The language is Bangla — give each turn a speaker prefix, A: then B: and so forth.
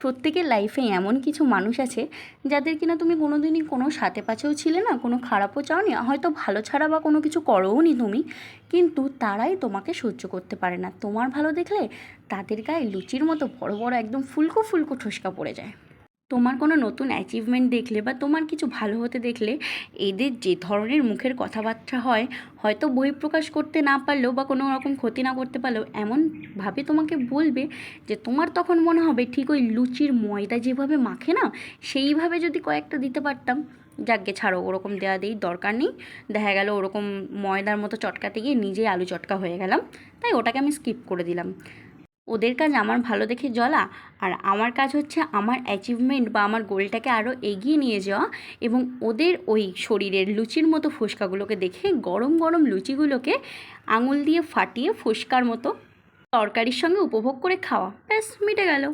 A: প্রত্যেকের লাইফে এমন কিছু মানুষ আছে যাদের কিনা তুমি কোনো দিনই কোনো সাথে পাচেও ছিলে না, কোনো খারাপও চাওনি, হয়তো ভালো ছাড়া বা কোনো কিছু করোও নি তুমি, কিন্তু তারাই তোমাকে সহ্য করতে পারে না। তোমার ভালো দেখলে তাদের গায়ে লুচির মতো বড় বড় একদম ফুলকো ফুলকো ঠোসকা পড়ে যায়। তোমার কোনো নতুন অ্যাচিভমেন্ট দেখলে বা তোমার কিছু ভালো হতে দেখলে এদের যে ধরনের মুখের কথাবার্তা হয়, হয়তো বহিঃপ্রকাশ করতে না পারলেও বা কোনো রকম ক্ষতি না করতে পারলেও এমনভাবে তোমাকে বলবে যে তোমার তখন মনে হবে ঠিক ওই লুচির ময়দা যেভাবে মাখে না, সেইভাবে যদি কয়েকটা দিতে পারতাম। যাকগে, ছাড়ো, ওরকম দেওয়া দেই দরকার নেই। দেখা গেল ওরকম ময়দার মতো চটকাতে গিয়ে নিজেই আলু চটকা হয়ে গেলাম। তাই ওটাকে আমি স্কিপ করে দিলাম। ওদের কাজ আমার ভালো দেখে জ্বলা, আর আমার কাজ হচ্ছে আমার অ্যাচিভমেন্ট বা আমার গোলটাকে আরও এগিয়ে নিয়ে যাওয়া এবং ওদের ওই শরীরের লুচির মতো ফুসকাগুলোকে দেখে গরম গরম লুচিগুলোকে আঙুল দিয়ে ফাটিয়ে ফুসকার মতো তরকারির সঙ্গে উপভোগ করে খাওয়া। ব্যাস, মিটে গেল।